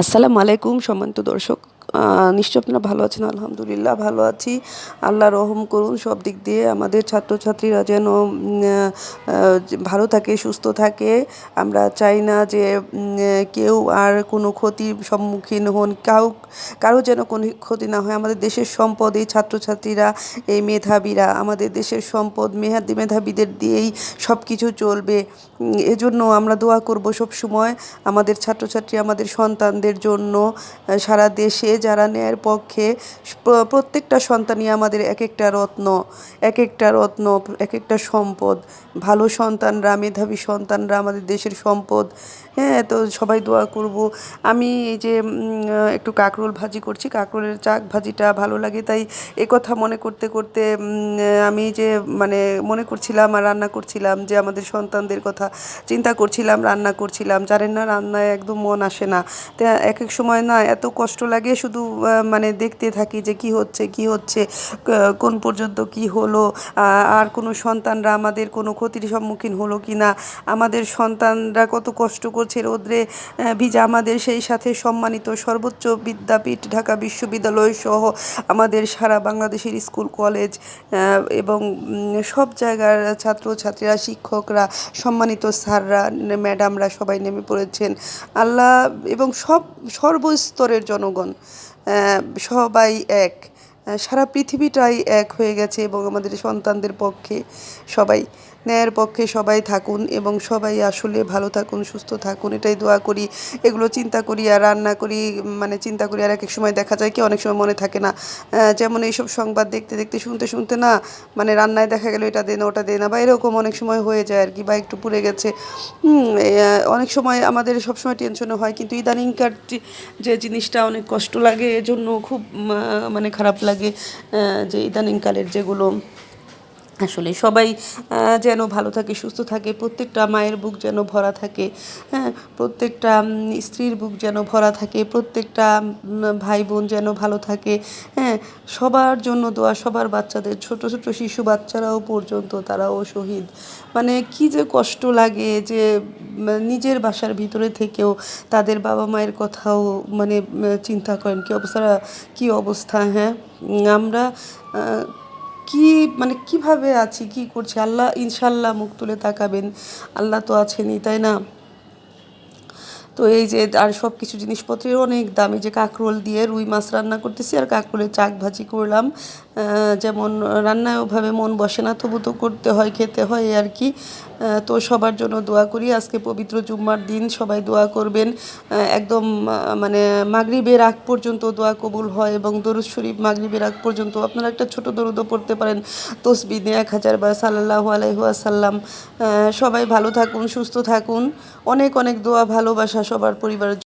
আসসালামু আলাইকুম সম্মানিত দর্শক। নিশ্চয় আপনারা ভালো আছেন, আলহামদুলিল্লাহ ভালো আছি। আল্লাহ রহম করুন, সব দিক দিয়ে আমাদের ছাত্রছাত্রীরা যেন ভালো থাকে, সুস্থ থাকে। আমরা চাই না যে কেউ আর কোনো ক্ষতির সম্মুখীন হন, কাউ, কারও যেন কোনো ক্ষতি না হয়। আমাদের দেশের সম্পদ, এই ছাত্রছাত্রীরা, এই মেধাবীরা, আমাদের দেশের সম্পদ মেহাদি মেধাবীদের দিয়েই সব কিছু চলবে এজন্য আমরা দোয়া করব সব সময় আমাদের ছাত্রছাত্রী, আমাদের সন্তানদের জন্য সারা দেশে যারা ন্যায়ের পক্ষে প্রত্যেকটা সন্তানই আমাদের এক একটা রত্ন এক একটা রত্ন এক একটা সম্পদ। ভালো সন্তানরা, মেধাবী সন্তানরা আমাদের দেশের সম্পদ। হ্যাঁ তো সবাই দোয়া করব। আমি এই যে একটু কাঁকরোল ভাজি করছি, কাঁকরোলের চাক ভাজিটা ভালো লাগে, তাই এ কথা মনে করতে করতে আমি যে মানে মনে করছিলাম আর রান্না করছিলাম যে, আমাদের সন্তানদের কথা চিন্তা করছিলাম, রান্না করছিলাম। জানেন না, রান্নায় একদম মন আসে না। এক এক সময় না এত কষ্ট লাগে শুধু মানে দেখতে থাকি যে কি হচ্ছে কি হচ্ছে কোন পর্যন্ত কি হলো আর কোনো সন্তানরা আমাদের কোনো ক্ষতির সম্মুখীন হলো কি না। আমাদের সন্তানরা কত কষ্ট করছে রোদ্রে ভিজা আমাদের সেই সাথে সম্মানিত সর্বোচ্চ বিদ্যাপীঠ, ঢাকা বিশ্ববিদ্যালয় সহ আমাদের সারা বাংলাদেশের স্কুল, কলেজ এবং সব জায়গার ছাত্র ছাত্রীরা শিক্ষকরা, সম্মানিত স্যাররা, ম্যাডামরা সবাই নেমে পড়েছেন। আল্লাহ এবং সব সর্বস্তরের জনগণ। সবাই এক। সারা পৃথিবীটাই এক হয়ে গেছে এবং আমাদের সন্তানদের পক্ষে সবাই, ন্যায়ের পক্ষে সবাই থাকুন এবং সবাই আসলে ভালো থাকুন, সুস্থ থাকুন, এটাই দোয়া করি। এগুলো চিন্তা করি আর রান্না করি মানে চিন্তা করি আর এক এক সময় দেখা যায় কি অনেক সময় মনে থাকে না। যেমন এইসব সংবাদ দেখতে দেখতে, শুনতে শুনতে না মানে রান্নায় দেখা গেল এটা দে না ওটা দে না বা এরকম অনেক সময় হয়ে যায় আর কি বা একটু পুড়ে গেছে। অনেক সময় আমাদের সবসময় টেনশনে হয়, কিন্তু ইদানিংকার যে জিনিসটা অনেক কষ্ট লাগে, এজন্য খুব মানে খারাপ লাগে। আহ, যে ইদানিংকালের যেগুলো আসলে সবাই যেন ভালো থাকে সুস্থ থাকে প্রত্যেকটা মায়ের বুক যেন ভরা থাকে হ্যাঁ প্রত্যেকটা স্ত্রীর বুক যেন ভরা থাকে প্রত্যেকটা ভাই বোন যেন ভালো থাকে হ্যাঁ সবার জন্য দোয়া সবার বাচ্চাদের ছোট ছোট শিশু বাচ্চারাও পর্যন্ত তারাও শহীদ। মানে কি যে কষ্ট লাগে যে নিজের বাসার ভিতরে থেকেও তাদের বাবা মায়ের কথাও মানে চিন্তা করেন কি অবস্থা কি অবস্থা হ্যাঁ? আমরা কি মানে কীভাবে আছি, কি করছি? আল্লাহ ইনশাল্লাহ মুখ তুলে তাকাবেন। আল্লাহ তো আছেনই, তাই না? তো এই যে, আর সব কিছু জিনিসপত্রের অনেক দাম। যে কাঁকরোল দিয়ে রুই মাছ রান্না করতেছি আর কাঁকরোলের চাক ভাজি করলাম। যেমন রান্নায় ওভাবে মন বসে না, তবু তো করতে হয়, খেতে হয় আর কি। তো সবার জন্য দোয়া করি। আজকে পবিত্র জুম্মার দিন, সবাই দোয়া করবেন। একদম মানে মাগরিবের আগ পর্যন্ত দোয়া কবুল হয় এবং দরুদ শরীফ মাগরিবের আগ পর্যন্ত। আপনারা একটা ছোট দরুদও পড়তে পারেন। তসবি দিয়ে এক হাজার বার সাল্লাহু আলাইহাসাল্লাম সবাই ভালো থাকুন, সুস্থ থাকুন। অনেক অনেক দোয়া, ভালোবাসা সবার পরিবারের